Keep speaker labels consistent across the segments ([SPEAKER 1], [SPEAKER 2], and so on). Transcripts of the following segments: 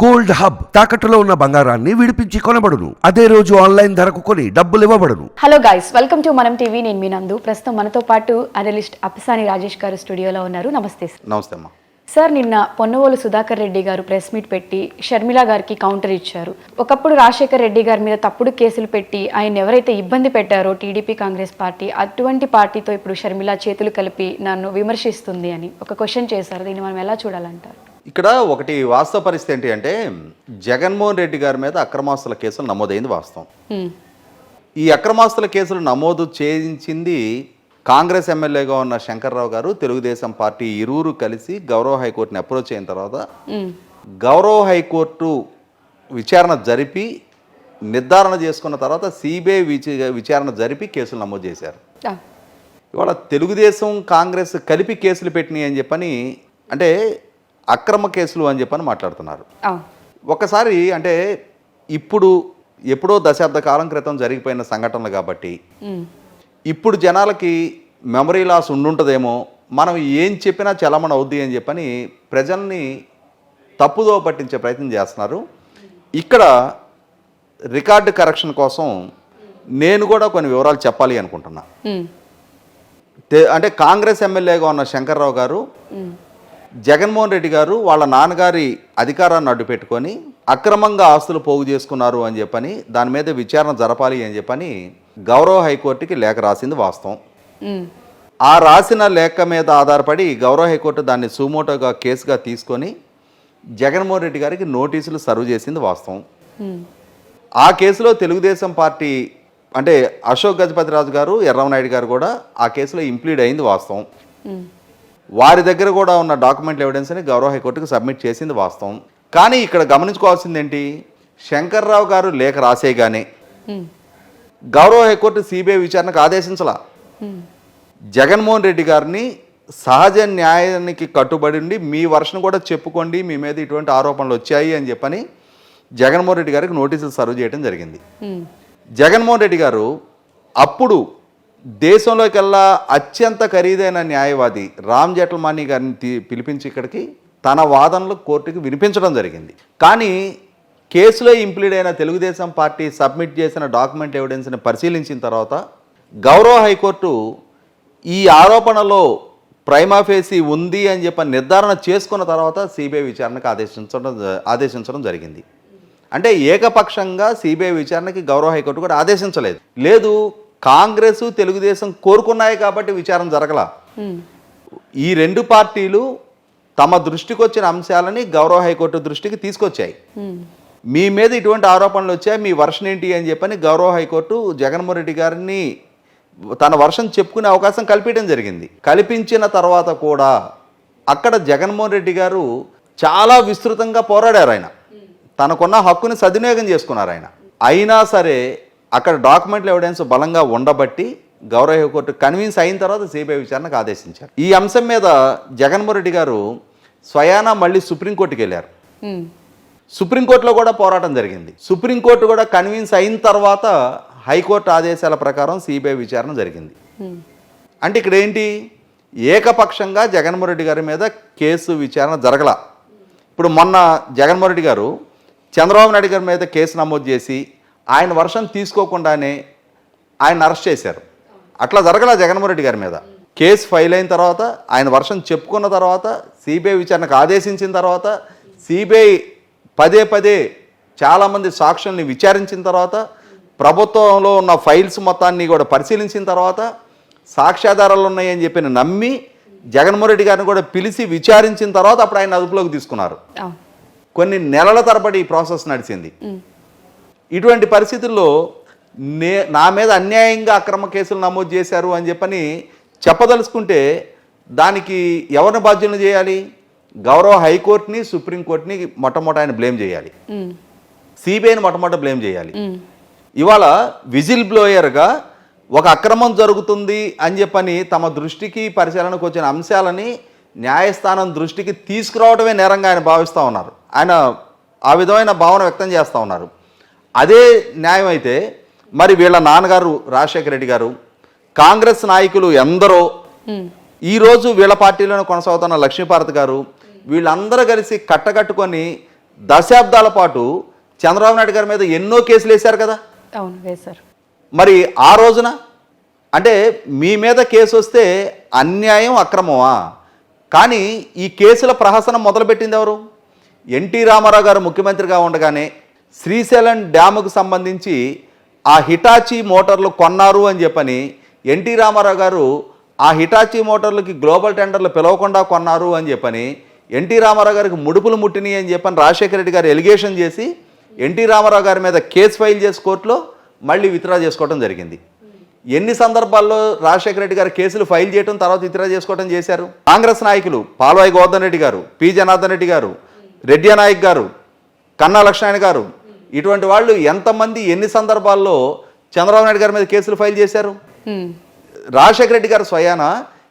[SPEAKER 1] Gold hub తాకట్టులో ఉన్న బంగారాన్ని విడిపించి కొనబడును. అదే రోజు ఆన్లైన్ ధరకు కొని డబ్బులు ఇవ్వబడును.
[SPEAKER 2] Hello guys welcome to Manam TV నేను మీ నందు. ప్రస్తుతం మనతో పాటు అనలిస్ట్ అప్పసాని రాజేష్ గారు స్టూడియోలో ఉన్నారు. నమస్తే సార్.
[SPEAKER 3] నమస్తే అమ్మా.
[SPEAKER 2] సార్ నిన్న పొన్నవోలు సుధాకర్ రెడ్డి గారు ప్రెస్ మీట్ పెట్టి షర్మిల గారికి కౌంటర్ ఇచ్చారు. ఒకప్పుడు రాజశేఖర్ రెడ్డి గారి మీద తప్పుడు కేసులు పెట్టి ఆయన ఎవరైతే ఇబ్బంది పెట్టారో టీడీపీ కాంగ్రెస్ పార్టీ అటువంటి పార్టీతో ఇప్పుడు షర్మిల చేతులు కలిపి నన్ను విమర్శిస్తుంది అని ఒక క్వశ్చన్ చేశారు. దీన్ని మనం ఎలా చూడాలంటారు?
[SPEAKER 3] ఇక్కడ ఒకటి వాస్తవ పరిస్థితి ఏంటి అంటే జగన్మోహన్ రెడ్డి గారి మీద అక్రమాస్తుల కేసులు నమోదైంది వాస్తవం. ఈ అక్రమాస్తుల కేసులు నమోదు చేయించింది కాంగ్రెస్ ఎమ్మెల్యేగా ఉన్న శంకర్రావు గారు తెలుగుదేశం పార్టీ ఇరువురు కలిసి గౌరవ హైకోర్టుని అప్రోచ్ అయిన తర్వాత. గౌరవ హైకోర్టు విచారణ జరిపి నిర్ధారణ చేసుకున్న తర్వాత సిబిఐ విచారణ జరిపి కేసులు నమోదు చేశారు. ఇవాళ తెలుగుదేశం కాంగ్రెస్ కలిపి కేసులు పెట్టినాయి అని చెప్పని అంటే అక్రమ కేసులు అని చెప్పని మాట్లాడుతున్నారు. ఒకసారి అంటే ఇప్పుడు ఎప్పుడో దశాబ్ద కాలం క్రితం జరిగిపోయిన సంఘటనలు కాబట్టి. ఇప్పుడు జనాలకి మెమరీ లాస్ ఉండుంటుందేమో మనం ఏం చెప్పినా చలమణ అవుద్ది అని చెప్పని ప్రజల్ని తప్పుదో పట్టించే ప్రయత్నం చేస్తున్నారు. ఇక్కడ రికార్డు కరెక్షన్ కోసం నేను కూడా కొన్ని వివరాలు చెప్పాలి అనుకుంటున్నా. అంటే కాంగ్రెస్ ఎమ్మెల్యేగా ఉన్న శంకర్రావు గారు. జగన్మోహన్ రెడ్డి గారు వాళ్ళ నాన్నగారి అధికారాన్ని అడ్డు పెట్టుకొని అక్రమంగా ఆస్తులు పోగు చేసుకున్నారు అని చెప్పని దాని మీద విచారణ జరపాలి అని చెప్పని గౌరవ హైకోర్టుకి లేఖ రాసింది వాస్తవం. ఆ రాసిన లేఖ మీద ఆధారపడి గౌరవ హైకోర్టు దాన్ని సుమోటోగా కేసుగా తీసుకొని జగన్మోహన్ రెడ్డి గారికి నోటీసులు సర్వ్ చేసింది వాస్తవం. ఆ కేసులో తెలుగుదేశం పార్టీ అంటే అశోక్ గజపతిరాజు గారు ఎర్రమనాయుడు గారు కూడా ఆ కేసులో ఇంప్లీడ్ అయింది వాస్తవం. వారి దగ్గర కూడా ఉన్న డాక్యుమెంట్ ఎవిడెన్స్ని గౌరవ హైకోర్టుకు సబ్మిట్ చేసింది వాస్తవం కానీ ఇక్కడ గమనించుకోవాల్సింది ఏంటి శంకర్రావు గారు లేఖ రాసేయగానే. గౌరవ హైకోర్టు సిబిఐ విచారణకు ఆదేశించలా. జగన్మోహన్ రెడ్డి గారిని సహజ న్యాయానికి కట్టుబడి ఉండి మీ వర్షం కూడా చెప్పుకోండి మీ మీద ఇటువంటి ఆరోపణలు వచ్చాయి అని చెప్పని జగన్మోహన్ రెడ్డి గారికి నోటీసులు సర్వ్ చేయడం జరిగింది. జగన్మోహన్ రెడ్డి గారు అప్పుడు దేశంలోకెల్లా అత్యంత ఖరీదైన న్యాయవాది రామ్ జేఠల్మాని గారిని పిలిపించి ఇక్కడికి తన వాదనలు కోర్టుకి వినిపించడం జరిగింది. కానీ కేసులో ఇంప్లీడ్ అయిన తెలుగుదేశం పార్టీ సబ్మిట్ చేసిన డాక్యుమెంట్ ఎవిడెన్స్ని పరిశీలించిన తర్వాత గౌరవ హైకోర్టు ఈ ఆరోపణలో ప్రైమాఫేసి ఉంది అని చెప్పి నిర్ధారణ చేసుకున్న తర్వాత సిబిఐ విచారణకు ఆదేశించడం ఆదేశించడం జరిగింది. అంటే ఏకపక్షంగా సిబిఐ విచారణకి గౌరవ హైకోర్టు కూడా ఆదేశించలేదు. లేదు కాంగ్రెస్ తెలుగుదేశం కోరుకున్నాయి కాబట్టి విచారణ జరగల. ఈ రెండు పార్టీలు తమ దృష్టికి వచ్చిన అంశాలని గౌరవ హైకోర్టు దృష్టికి తీసుకొచ్చాయి. మీ మీద ఇటువంటి ఆరోపణలు వచ్చాయి మీ వర్షన్ ఏంటి అని చెప్పని గౌరవ హైకోర్టు జగన్మోహన్ రెడ్డి గారిని తన వర్షం చెప్పుకునే అవకాశం కల్పించడం జరిగింది. కల్పించిన తర్వాత కూడా అక్కడ జగన్మోహన్ రెడ్డి గారు చాలా విస్తృతంగా పోరాడారు ఆయన. తనకున్న హక్కుని సద్వినియోగం చేసుకున్నారు ఆయన. అయినా సరే అక్కడ డాక్యుమెంట్ల ఎవిడెన్స్ బలంగా ఉండబట్టి గౌరవ హైకోర్టు కన్విన్స్ అయిన తర్వాత సిబిఐ విచారణకు ఆదేశించారు. ఈ అంశం మీద జగన్మోహన్ రెడ్డి గారు స్వయానా మళ్ళీ సుప్రీంకోర్టుకి వెళ్ళారు. సుప్రీంకోర్టులో కూడా పోరాటం జరిగింది. సుప్రీంకోర్టు కూడా కన్విన్స్ అయిన తర్వాత హైకోర్టు ఆదేశాల ప్రకారం సిబిఐ విచారణ జరిగింది. అంటే ఇక్కడ ఏంటి? ఏకపక్షంగా జగన్మోహన్ రెడ్డి గారి మీద కేసు విచారణ జరగల. ఇప్పుడు మొన్న జగన్మోహన్ రెడ్డి గారు చంద్రబాబు నాయుడు గారి మీద కేసు నమోదు చేసి ఆయన వర్షం తీసుకోకుండానే ఆయన అరెస్ట్ చేశారు. అట్లా జరగల జగన్మోహన్ రెడ్డి గారి మీద. కేసు ఫైల్ అయిన తర్వాత ఆయన వర్షం చెప్పుకున్న తర్వాత సిబిఐ విచారణకు ఆదేశించిన తర్వాత సిబిఐ పదే పదే చాలామంది సాక్షుల్ని విచారించిన తర్వాత ప్రభుత్వంలో ఉన్న ఫైల్స్ మొత్తాన్ని కూడా పరిశీలించిన తర్వాత సాక్ష్యాధారాలు ఉన్నాయని చెప్పి నమ్మి జగన్మోహన్ రెడ్డి గారిని కూడా పిలిచి విచారించిన తర్వాత అప్పుడు ఆయన అదుపులోకి తీసుకున్నారు. కొన్ని నెలల తరబడి ఈ ప్రాసెస్ నడిచింది. ఇటువంటి పరిస్థితుల్లో నే నా మీద అన్యాయంగా అక్రమ కేసులు నమోదు చేశారు అని చెప్పని చెప్పదలుచుకుంటే దానికి ఎవరిని బాధ్యులను చేయాలి? గౌరవ హైకోర్టుని సుప్రీంకోర్టుని మొట్టమొదటి ఆయన బ్లేమ్ చేయాలి. సిబిఐని మొట్టమొదటి బ్లేమ్ చేయాలి. ఇవాళ విజిల్ బ్లోయర్గా ఒక అక్రమం జరుగుతుంది అని చెప్పని తమ దృష్టికి పరిశీలనకు వచ్చిన అంశాలని న్యాయస్థానం దృష్టికి తీసుకురావడమే నేరంగా ఆయన భావిస్తూ ఉన్నారు. ఆయన ఆ విధమైన భావన వ్యక్తం చేస్తూ ఉన్నారు. అదే న్యాయం అయితే మరి వీళ్ళ నాన్నగారు రాజశేఖర రెడ్డి గారు కాంగ్రెస్ నాయకులు ఎందరో. ఈరోజు వీళ్ళ పార్టీలోనే కొనసాగుతున్న లక్ష్మీపార్వతి గారు వీళ్ళందరూ కలిసి కట్టకట్టుకొని దశాబ్దాల పాటు చంద్రబాబు నాయుడు గారి మీద ఎన్నో కేసులు వేశారు కదా?
[SPEAKER 2] అవును వేశారు.
[SPEAKER 3] మరి ఆ రోజున? అంటే మీ మీద కేసు వస్తే అన్యాయం అక్రమమా? కానీ ఈ కేసుల ప్రహసనం మొదలుపెట్టింది ఎవరు? ఎన్టీ రామారావు గారు ముఖ్యమంత్రిగా ఉండగానే శ్రీశైలం డ్యాముకు సంబంధించి ఆ హిటాచీ మోటార్లు కొన్నారు అని చెప్పని ఎన్టీ రామారావు గారు ఆ హిటాచీ మోటార్లకి గ్లోబల్ టెండర్లు పిలవకుండా కొన్నారు అని చెప్పని ఎన్టీ రామారావు గారికి ముడుపులు ముట్టినాయి అని చెప్పని రాజశేఖర రెడ్డి గారు ఎలిగేషన్ చేసి ఎన్టీ రామారావు గారి మీద కేసు ఫైల్ చేసి కోర్టులో మళ్ళీ విత్డ్రా చేసుకోవడం జరిగింది. ఎన్ని సందర్భాల్లో రాజశేఖర రెడ్డి గారు కేసులు ఫైల్ చేయడం తర్వాత విత్డ్రా చేసుకోవడం చేశారు? కాంగ్రెస్ నాయకులు పాల్వాయి గోవర్ధన్ రెడ్డి గారు పి జనార్దన్ రెడ్డి గారు రెడ్డి నాయక్ గారు కన్నా లక్ష్మణ గారు ఇటువంటి వాళ్ళు ఎంతమంది ఎన్ని సందర్భాల్లో చంద్రబాబు నాయుడు గారి మీద కేసులు ఫైల్ చేశారు? రాజశేఖర రెడ్డి గారు స్వయాన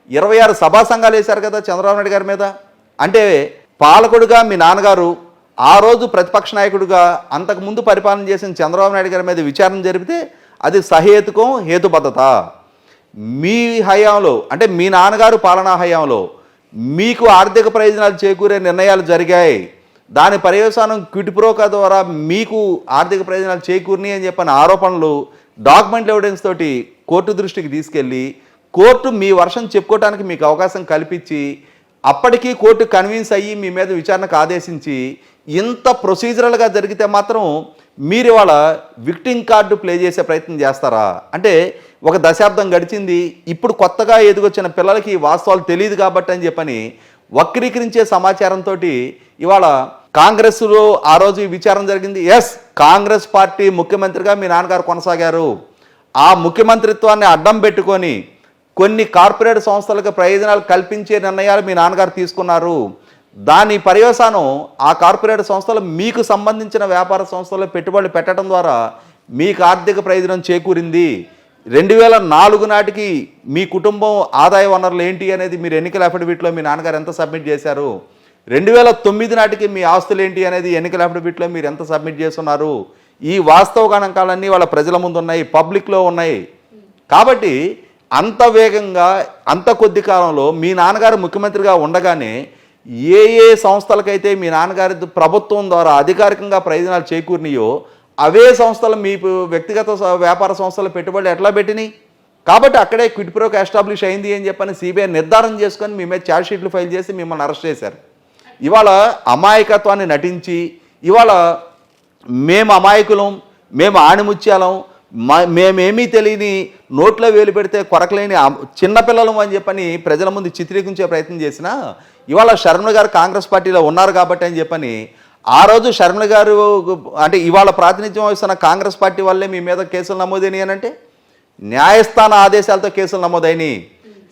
[SPEAKER 3] ఇరవై ఆరు సభా సంఘాలు వేశారు కదా చంద్రబాబు నాయుడు గారి మీద. అంటే పాలకుడుగా మీ నాన్నగారు ఆ రోజు ప్రతిపక్ష నాయకుడిగా అంతకుముందు పరిపాలన చేసిన చంద్రబాబు నాయుడు గారి మీద విచారణ జరిపితే అది సహేతుకం హేతుబద్ధత. మీ హయాంలో అంటే మీ నాన్నగారు పాలనా హయాంలో మీకు ఆర్థిక ప్రయోజనాలు చేకూరే నిర్ణయాలు జరిగాయి. దాని పర్యవసానం క్విటిప్రోకా ద్వారా మీకు ఆర్థిక ప్రయోజనాలు చేకూరినాయి అని చెప్పిన ఆరోపణలు డాక్యుమెంట్ ఎవిడెన్స్ తోటి కోర్టు దృష్టికి తీసుకెళ్ళి కోర్టు మీ వర్షం చెప్పుకోవడానికి మీకు అవకాశం కల్పించి అప్పటికీ కోర్టు కన్విన్స్ అయ్యి మీ మీద విచారణకు ఆదేశించి ఇంత ప్రొసీజరల్గా జరిగితే మాత్రం మీరు ఇవాళ విక్టింగ్ కార్డు ప్లే చేసే ప్రయత్నం చేస్తారా? అంటే ఒక దశాబ్దం గడిచింది ఇప్పుడు కొత్తగా ఎదుగొచ్చిన పిల్లలకి వాస్తవాలు తెలియదు కాబట్టి అని చెప్పని వక్రీకరించే సమాచారంతో ఇవాళ కాంగ్రెస్లో ఆ రోజు ఈ విచారణ జరిగింది. ఎస్ కాంగ్రెస్ పార్టీ ముఖ్యమంత్రిగా మీ నాన్నగారు కొనసాగారు. ఆ ముఖ్యమంత్రిత్వాన్ని అడ్డం పెట్టుకొని కొన్ని కార్పొరేట్ సంస్థలకు ప్రయోజనాలు కల్పించే నిర్ణయాలు మీ నాన్నగారు తీసుకున్నారు. దాని పర్యవసానం ఆ కార్పొరేట్ సంస్థలు మీకు సంబంధించిన వ్యాపార సంస్థల్లో పెట్టుబడులు పెట్టడం ద్వారా మీకు ఆర్థిక ప్రయోజనం చేకూరింది. రెండు వేల నాలుగు నాటికి మీ కుటుంబం ఆదాయ వనరులు ఏంటి అనేది మీరు ఎన్నికల అఫిడవిట్లో మీ నాన్నగారు ఎంత సబ్మిట్ చేశారు? రెండు వేల తొమ్మిది నాటికి మీ ఆస్తులు ఏంటి అనేది ఎన్నికల అఫిడవిట్లో మీరు ఎంత సబ్మిట్ చేస్తున్నారు? ఈ వాస్తవ గణాంకాలన్నీ వాళ్ళ ప్రజల ముందు ఉన్నాయి పబ్లిక్లో ఉన్నాయి. కాబట్టి అంత వేగంగా అంత కొద్ది కాలంలో మీ నాన్నగారు ముఖ్యమంత్రిగా ఉండగానే ఏ ఏ సంస్థలకైతే మీ నాన్నగారి ప్రభుత్వం ద్వారా అధికారికంగా ప్రయోజనాలు చేకూరినాయో అవే సంస్థలు మీ వ్యక్తిగత వ్యాపార సంస్థల పెట్టుబడులు ఎట్లా పెట్టినాయి? కాబట్టి అక్కడే క్విట్ ప్రోక్ ఎస్టాబ్లిష్ అయింది అని చెప్పని సిబిఐ నిర్ధారణ చేసుకొని మీ మీద ఛార్జ్ షీట్లు ఫైల్ చేసి మిమ్మల్ని అరెస్ట్ చేశారు. ఇవాళ అమాయకత్వాన్ని నటించి ఇవాళ మేము అమాయకులం మేము ఆణిముత్యాలం మా- మేమేమీ తెలియని నోట్లో వేలు పెడితే కొరకలేని చిన్నపిల్లలం అని చెప్పని ప్రజల ముందు చిత్రీకరించే ప్రయత్నం చేసినా ఇవాళ శర్మ గారు కాంగ్రెస్ పార్టీలో ఉన్నారు కాబట్టి అని చెప్పని ఆ రోజు శర్మ గారు అంటే ఇవాళ ప్రాతినిధ్యం వహిస్తున్న కాంగ్రెస్ పార్టీ వల్లే మీ మీద కేసులు నమోదైనాయి అని అంటే న్యాయస్థాన ఆదేశాలతో కేసులు నమోదైనవి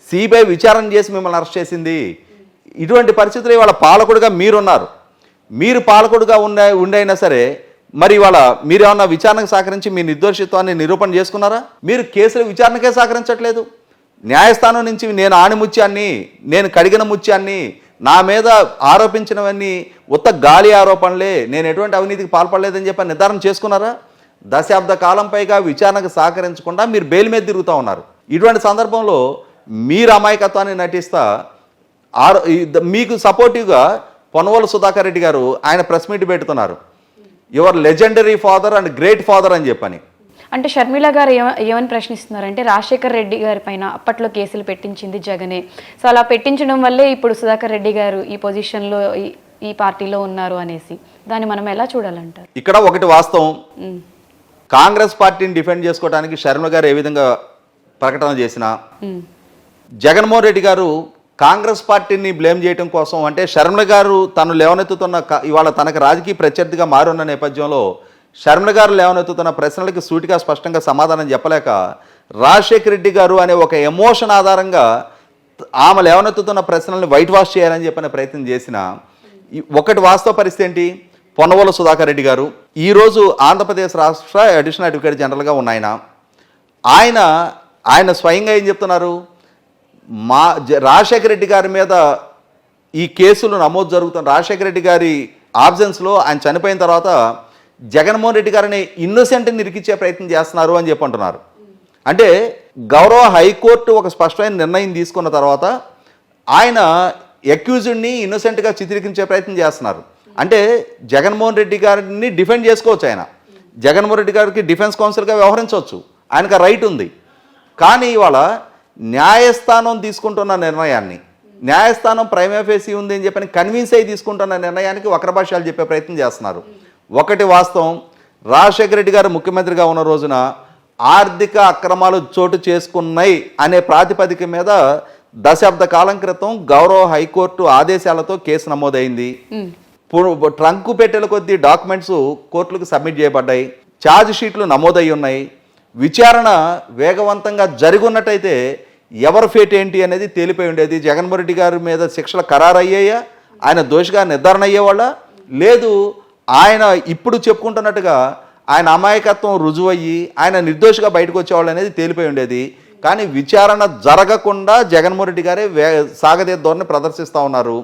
[SPEAKER 3] సిబిఐ విచారణ చేసి మిమ్మల్ని అరెస్ట్ చేసింది. ఇటువంటి పరిస్థితులు ఇవాళ పాలకుడుగా మీరున్నారు. మీరు పాలకుడుగా ఉండే ఉండైనా సరే మరి ఇవాళ మీరు ఏమన్నా విచారణకు సహకరించి మీ నిర్దోషిత్వాన్ని నిరూపణ చేసుకున్నారా? మీరు కేసుల విచారణకే సహకరించట్లేదు. న్యాయస్థానం నుంచి నేను ఆణిముత్యాన్ని నేను కడిగిన ముత్యాన్ని నా మీద ఆరోపించినవన్నీ ఉత్త గాలి ఆరోపణలే నేను ఎటువంటి అవినీతికి పాల్పడలేదని చెప్పి నిర్ధారణ చేసుకున్నారా? దశాబ్ద కాలం పైగా విచారణకు సహకరించకుండా మీరు బెయిల్ మీద తిరుగుతూ ఉన్నారు. ఇటువంటి సందర్భంలో మీరు అమాయకత్వాన్ని నటిస్తా ఆరో మీకు సపోర్టివ్గా పొనవోలు సుధాకర్ రెడ్డి గారు ఆయన ప్రెస్ మీట్ పెడుతున్నారు. Your legendary father and great father అని చెప్పని.
[SPEAKER 2] అంటే షర్మిల గారు ఏమ ఏమని ప్రశ్నిస్తున్నారంటే రాజశేఖర్ రెడ్డి గారి పైన అప్పట్లో కేసులు పెట్టించింది జగనే. సో అలా పెట్టించడం వల్లే ఇప్పుడు సుధాకర్ రెడ్డి గారు ఈ పొజిషన్లో ఈ- ఈ పార్టీలో ఉన్నారు అనేసి. దాన్ని మనం ఎలా చూడాలంటారు?
[SPEAKER 3] ఇక్కడ ఒకటి వాస్తవం. కాంగ్రెస్ పార్టీని డిఫెండ్ చేసుకోవడానికి శర్మ గారు ఏ విధంగా ప్రకటన చేసినా జగన్మోహన్ రెడ్డి గారు కాంగ్రెస్ పార్టీని బ్లేమ్ చేయడం కోసం అంటే శర్మిల గారు తను లేవనెత్తుతున్న ఇవాళ తనకు రాజకీయ ప్రత్యర్థిగా మారున్న నేపథ్యంలో శర్మిల గారు లేవనెత్తుతున్న ప్రశ్నలకి సూటిగా స్పష్టంగా సమాధానం చెప్పలేక రాజశేఖర రెడ్డి గారు అనే ఒక ఎమోషన్ ఆధారంగా ఆమె లేవనెత్తుతున్న ప్రశ్నల్ని వైట్ వాష్ చేయాలని చెప్పిన ప్రయత్నం చేసిన ఒకటి వాస్తవ పరిస్థితి ఏంటి? పొన్నవోల సుధాకర్ రెడ్డి గారు. ఈరోజు ఆంధ్రప్రదేశ్ రాష్ట్ర అడిషనల్ అడ్వకేట్ జనరల్గా ఉన్నాయన ఆయన ఆయన స్వయంగా ఏం చెప్తున్నారు? మా జ- రాజశేఖర రెడ్డి గారి మీద ఈ కేసులు నమోదు జరుగుతున్న రాజశేఖర రెడ్డి గారి ఆబ్జెన్స్లో ఆయన చనిపోయిన తర్వాత జగన్మోహన్ రెడ్డి గారిని ఇన్నోసెంట్ని ఇరికిచ్చే ప్రయత్నం చేస్తున్నారు అని చెప్పి అంటున్నారు. అంటే గౌరవ హైకోర్టు ఒక స్పష్టమైన నిర్ణయం తీసుకున్న తర్వాత ఆయన ఎక్యూజ్డ్ని ఇన్నోసెంట్గా చిత్రీకరించే ప్రయత్నం చేస్తున్నారు. అంటే జగన్మోహన్ రెడ్డి గారిని డిఫెండ్ చేసుకోవచ్చు ఆయన. జగన్మోహన్ రెడ్డి గారికి డిఫెన్స్ కౌన్సిల్గా వ్యవహరించవచ్చు. ఆయనకు రైట్ ఉంది. కానీ ఇవాళ న్యాయస్థానం తీసుకుంటున్న నిర్ణయాన్ని న్యాయస్థానం ప్రైమేఫేసి ఉంది అని చెప్పని కన్విన్స్ అయ్యి తీసుకుంటున్న నిర్ణయానికి వక్ర భాష్యాలు చెప్పే ప్రయత్నం చేస్తున్నారు. ఒకటి వాస్తవం రాజశేఖర రెడ్డి గారు ముఖ్యమంత్రిగా ఉన్న రోజున ఆర్థిక అక్రమాలు చోటు చేసుకున్నాయి అనే ప్రాతిపదిక మీద దశాబ్ద కాలం క్రితం గౌరవ హైకోర్టు ఆదేశాలతో కేసు నమోదైంది. ట్రంకు పెట్టెల కొద్దీ డాక్యుమెంట్స్ కోర్టులకు సబ్మిట్ చేయబడ్డాయి. ఛార్జ్ షీట్లు నమోదై ఉన్నాయి. విచారణ వేగవంతంగా జరుగున్నట్టయితే ఎవరి ఫేట్ ఏంటి అనేది తేలిపోయి ఉండేది. జగన్మోహన్ రెడ్డి గారి మీద శిక్షలు ఖరారు అయ్యాయా ఆయన దోషిగా నిర్ధారణ అయ్యేవాళ్ళ? లేదు ఆయన ఇప్పుడు చెప్పుకుంటున్నట్టుగా ఆయన అమాయకత్వం రుజువయ్యి ఆయన నిర్దోషిగా బయటకు వచ్చేవాళ్ళు అనేది తేలిపోయి ఉండేది. కానీ విచారణ జరగకుండా జగన్మోహన్ రెడ్డి గారే వే సాగదే ధోరణి ప్రదర్శిస్తూ ఉన్నారు.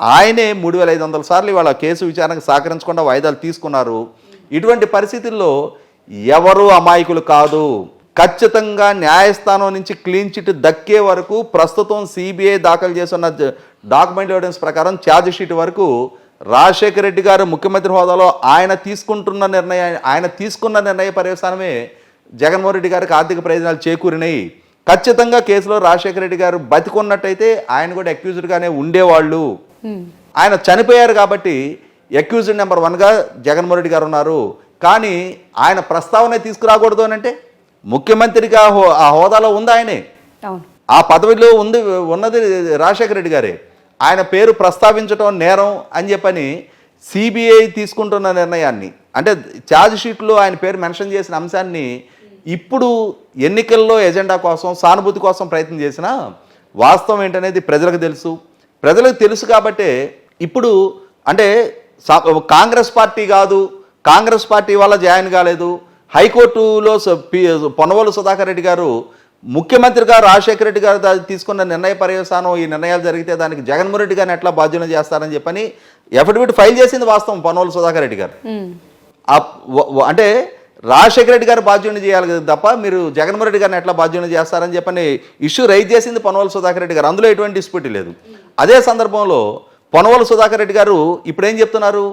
[SPEAKER 3] ఆయనే మూడు వేల ఐదు వందల సార్లు ఇవాళ కేసు విచారణకు సహకరించకుండా వాయిదాలు తీసుకున్నారు. ఇటువంటి పరిస్థితుల్లో ఎవరు అమాయకులు కాదు. ఖచ్చితంగా న్యాయస్థానం నుంచి క్లీన్ చిట్ దక్కే వరకు ప్రస్తుతం సిబిఐ దాఖలు చేస్తున్న డాక్యుమెంట్ ఎవిడెన్స్ ప్రకారం ఛార్జ్ షీట్ వరకు రాజశేఖర రెడ్డి గారు ముఖ్యమంత్రి హోదాలో ఆయన తీసుకుంటున్న నిర్ణయం ఆయన తీసుకున్న నిర్ణయ పర్యవసానమే జగన్మోహన్ రెడ్డి గారికి ఆర్థిక ప్రయోజనాలు చేకూరినాయి. ఖచ్చితంగా కేసులో రాజశేఖర రెడ్డి గారు బతికున్నట్టయితే ఆయన కూడా అక్యూజ్డ్గానే ఉండేవాళ్ళు. ఆయన చనిపోయారు కాబట్టి అక్యూజ్డ్ నెంబర్ వన్గా జగన్మోహన్ రెడ్డి గారు ఉన్నారు. కానీ ఆయన ప్రస్తావన తీసుకురాకూడదు అని అంటే ముఖ్యమంత్రిగా హో- ఆ హోదాలో ఉంది ఆయనే. ఆ పదవిలో ఉంది ఉన్నది రాజశేఖర రెడ్డి గారే. ఆయన పేరు ప్రస్తావించడం నేరం అని చెప్పని సిబిఐ తీసుకుంటున్న నిర్ణయాన్ని అంటే ఛార్జ్ షీట్లో ఆయన పేరు మెన్షన్ చేసిన అంశాన్ని ఇప్పుడు ఎన్నికల్లో ఎజెండా కోసం సానుభూతి కోసం ప్రయత్నం చేసినా వాస్తవం ఏంటనేది ప్రజలకు తెలుసు. ప్రజలకు తెలుసు కాబట్టే ఇప్పుడు అంటే కాంగ్రెస్ పార్టీ కాదు కాంగ్రెస్ పార్టీ వల్ల జాయిన్ కాలేదు హైకోర్టులో స- పి- పొన్నవోలు సుధాకర్ రెడ్డి గారు ముఖ్యమంత్రిగా రాజశేఖర రెడ్డి గారు తీసుకున్న నిర్ణయ పర్యవసానం ఈ నిర్ణయాలు జరిగితే దానికి జగన్మోహన్ రెడ్డి గారిని ఎట్లా బాధ్యత చేస్తారని చెప్పని ఎఫిడవిట్ ఫైల్ చేసింది వాస్తవం పొన్నవోలు సుధాకర్ రెడ్డి గారు. అంటే రాజశేఖర రెడ్డి గారు బాధ్యత చేయాలి కదా తప్ప మీరు జగన్మోహన్ రెడ్డి గారిని ఎట్లా బాధ్యత చేస్తారని చెప్పని ఇష్యూ రైజ్ చేసింది పొనవల సుధాకర్ రెడ్డి గారు. అందులో ఎటువంటి డిస్ప్యూట్ లేదు. అదే సందర్భంలో పొనవల సుధాకర్ రెడ్డి గారు ఇప్పుడు ఏం చెప్తున్నారు?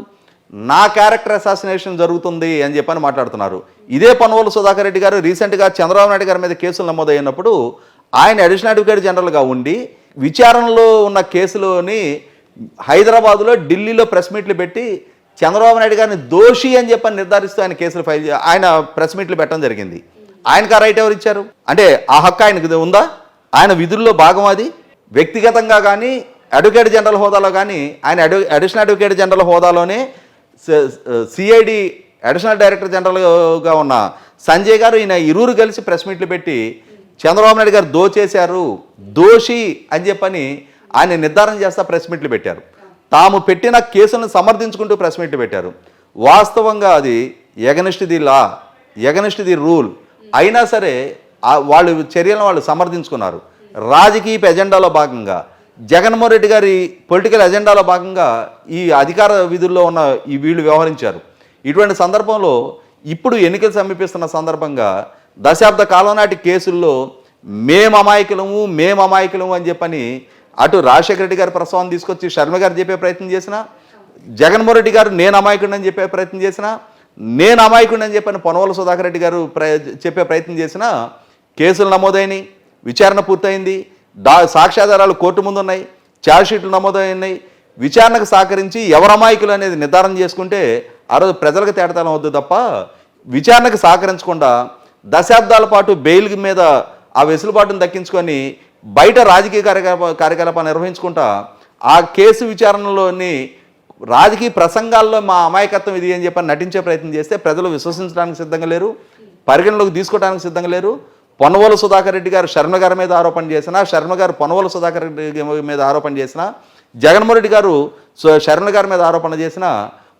[SPEAKER 3] నా క్యారెక్టర్ అసాసినేషన్ జరుగుతుంది అని చెప్పని మాట్లాడుతున్నారు. ఇదే పొనవల సుధాకర్ రెడ్డి గారు రీసెంట్గా చంద్రబాబు నాయుడు గారి మీద కేసులు నమోదైనప్పుడు ఆయన అడిషనల్ అడ్వకేట్ జనరల్గా ఉండి విచారణలో ఉన్న కేసులోని హైదరాబాదులో ఢిల్లీలో ప్రెస్ మీట్లు పెట్టి చంద్రబాబు నాయుడు గారిని దోషి అని చెప్పని నిర్ధారిస్తూ ఆయన కేసులు ఫైల్ ఆయన ప్రెస్ మీట్లు పెట్టడం జరిగింది. ఆయనకు ఆ రైట్ ఎవరు ఇచ్చారు? అంటే ఆ హక్కు ఆయనకు ఉందా? ఆయన విధుల్లో భాగం అది? వ్యక్తిగతంగా కానీ అడ్వకేట్ జనరల్ హోదాలో కానీ ఆయన అడ్వ అడిషనల్ అడ్వకేట్ జనరల్ హోదాలోనే సిఐడి అడిషనల్ డైరెక్టర్ జనరల్గా ఉన్న సంజయ్ గారు ఈయన ఇరువురు కలిసి ప్రెస్ మీట్లు పెట్టి చంద్రబాబు నాయుడు గారు దోచేశారు దోషి అని చెప్పని ఆయన నిర్ధారణ చేస్తా ప్రెస్ మీట్లు పెట్టారు. తాము పెట్టిన కేసులను సమర్థించుకుంటూ ప్రెస్ మీట్లు పెట్టారు. వాస్తవంగా అది against the law against the rule అయినా సరే వాళ్ళు చర్యలను వాళ్ళు సమర్థించుకున్నారు. రాజకీయ ఎజెండాలో భాగంగా జగన్మోహన్ రెడ్డి గారి పొలిటికల్ ఎజెండాలో భాగంగా ఈ అధికార విధుల్లో ఉన్న ఈ వీళ్ళు వ్యవహరించారు. ఇటువంటి సందర్భంలో ఇప్పుడు ఎన్నికలు సమీపిస్తున్న సందర్భంగా దశాబ్ద కాలం నాటి కేసుల్లో మేము అమాయకులము మేము అమాయకులము అని చెప్పని అటు రాజశేఖర రెడ్డి గారి ప్రసవం తీసుకొచ్చి శర్మ గారు చెప్పే ప్రయత్నం చేసిన జగన్మోహన్ రెడ్డి గారు నేను అమాయకుడిని అని చెప్పే ప్రయత్నం చేసిన నేను అమాయకుడిని అని చెప్పని పొనవల సుధాకర్ రెడ్డి గారు ప్ర చెప్పే ప్రయత్నం చేసిన కేసులు నమోదైనవి విచారణ పూర్తయింది. దా సాక్ష్యాధారాలు కోర్టు ముందు ఉన్నాయి ఛార్జ్షీట్లు నమోదైనాయి. విచారణకు సహకరించి ఎవరమాయకులు అనేది నిర్ధారణ చేసుకుంటే ఆ రోజు ప్రజలకు తేటతనం వద్దు తప్ప విచారణకు సహకరించకుండా దశాబ్దాల పాటు బెయిల్ మీద ఆ వెసులుబాటును దక్కించుకొని బయట రాజకీయ కార్యకలాప కార్యకలాపాలు నిర్వహించుకుంటా ఆ కేసు విచారణలోని రాజకీయ ప్రసంగాల్లో మా అమాయకత్వం ఇది అని చెప్పని నటించే ప్రయత్నం చేస్తే ప్రజలు విశ్వసించడానికి సిద్ధంగా లేరు పరిగణలోకి తీసుకోవడానికి సిద్ధంగా లేరు. పొన్నవోలు సుధాకర్ రెడ్డి గారు శర్మ గారి మీద ఆరోపణ చేసినా శర్మ గారు పొన్నవోలు సుధాకర్ రెడ్డి మీద ఆరోపణ చేసినా జగన్మోహన్ రెడ్డి గారు శర్మ గారి మీద ఆరోపణ చేసినా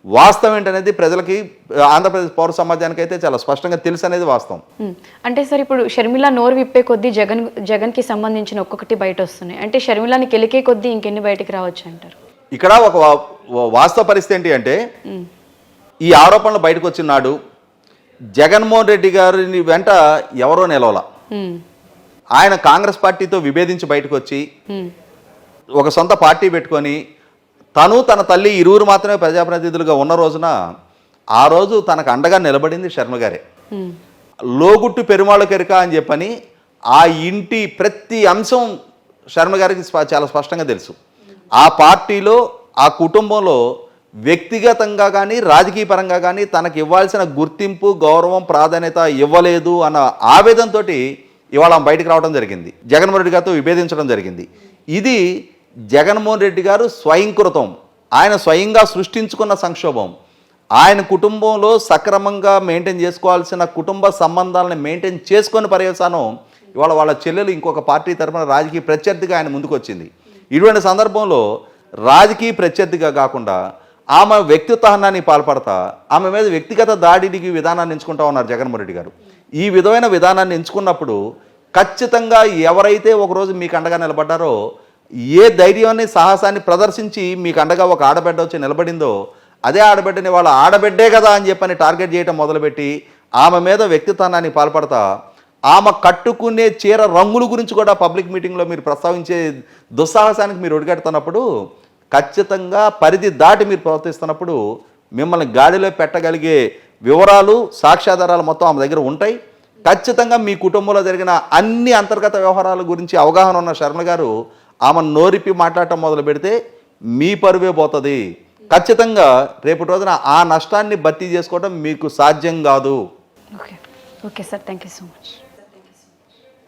[SPEAKER 3] వాస్తవం ఏంటనేది ప్రజలకి ఆంధ్రప్రదేశ్ పౌర సమాజానికి అయితే చాలా స్పష్టంగా తెలుసు అనేది వాస్తవం.
[SPEAKER 2] అంటే సార్ ఇప్పుడు షర్మిల నోరు విప్పే కొద్దీ జగన్ జగన్కి సంబంధించిన ఒక్కొక్కటి బయట వస్తున్నాయి అంటే షర్మిలాని కెలికే కొద్దీ ఇంకెన్ని బయటికి రావచ్చు అంటారు
[SPEAKER 3] ఇక్కడ ఒక వాస్తవ పరిస్థితి ఏంటి అంటే. ఈ ఆరోపణలు బయటకు వచ్చినాడు జగన్మోహన్ రెడ్డి గారిని వెంట ఎవరో నిలవల. ఆయన కాంగ్రెస్ పార్టీతో విభేదించి బయటకు వచ్చి. ఒక సొంత పార్టీ పెట్టుకొని తను తన తల్లి ఇరువురు మాత్రమే ప్రజాప్రతినిధులుగా ఉన్న రోజున ఆ రోజు తనకు అండగా నిలబడింది శర్మ గారే లోగుట్టు పెరుమాళ కెరక అని చెప్పని ఆ ఇంటి ప్రతి అంశం శర్మ గారికి చాలా స్పష్టంగా తెలుసు ఆ పార్టీలో ఆ కుటుంబంలో వ్యక్తిగతంగా కానీ రాజకీయ పరంగా కానీ తనకు ఇవ్వాల్సిన గుర్తింపు గౌరవం ప్రాధాన్యత ఇవ్వలేదు అన్న ఆవేదనతో ఇవాళ బయటకు రావడం జరిగింది. జగన్మోహన్ రెడ్డి గారితో విభేదించడం జరిగింది. ఇది జగన్మోహన్ రెడ్డి గారు స్వయంకృతం. ఆయన స్వయంగా సృష్టించుకున్న సంక్షోభం. ఆయన కుటుంబంలో సక్రమంగా మెయింటైన్ చేసుకోవాల్సిన కుటుంబ సంబంధాలను మెయింటైన్ చేసుకొని పర్యవసానం ఇవాళ వాళ్ళ చెల్లెలు ఇంకొక పార్టీ తరఫున రాజకీయ ప్రత్యర్థిగా ఆయన ముందుకు వచ్చింది ఇటువంటి సందర్భంలో రాజకీయ ప్రత్యర్థిగా కాకుండా ఆమె వ్యక్తిత్వహనాన్ని పాల్పడతా ఆమె మీద వ్యక్తిగత దాడికి విధానాన్ని ఎంచుకుంటా ఉన్నారు జగన్మోహన్ రెడ్డి గారు. ఈ విధమైన విధానాన్ని ఎంచుకున్నప్పుడు ఖచ్చితంగా ఎవరైతే ఒకరోజు మీకు అండగా నిలబడ్డారో ఏ ధైర్యాన్ని సాహసాన్ని ప్రదర్శించి మీకు అండగా ఒక ఆడబిడ్డ వచ్చి నిలబడిందో అదే ఆడబిడ్డని వాళ్ళ ఆడబిడ్డే కదా అని చెప్పని టార్గెట్ చేయటం మొదలుపెట్టి ఆమె మీద వ్యక్తిత్వాన్ని పాల్పడతా ఆమె కట్టుకునే చీర రంగుల గురించి కూడా పబ్లిక్ మీటింగ్లో మీరు ప్రస్తావించే దుస్సాహసానికి మీరు ఒడిగడుతున్నప్పుడు ఖచ్చితంగా పరిధి దాటి మీరు ప్రవర్తిస్తున్నప్పుడు మిమ్మల్ని గాడిలో పెట్టగలిగే వివరాలు సాక్ష్యాధారాలు మొత్తం ఆమె దగ్గర ఉంటాయి. ఖచ్చితంగా మీ కుటుంబంలో జరిగిన అన్ని అంతర్గత వ్యవహారాల గురించి అవగాహన ఉన్న శర్మ గారు ఆమె నోరిపి మాట్లాడటం మొదలు పెడితే మీ పరువే పోతుంది. ఖచ్చితంగా రేపటి రోజున ఆ నష్టాన్ని భర్తీ చేసుకోవడం మీకు సాధ్యం కాదు.
[SPEAKER 2] Okay okay sir thank you so much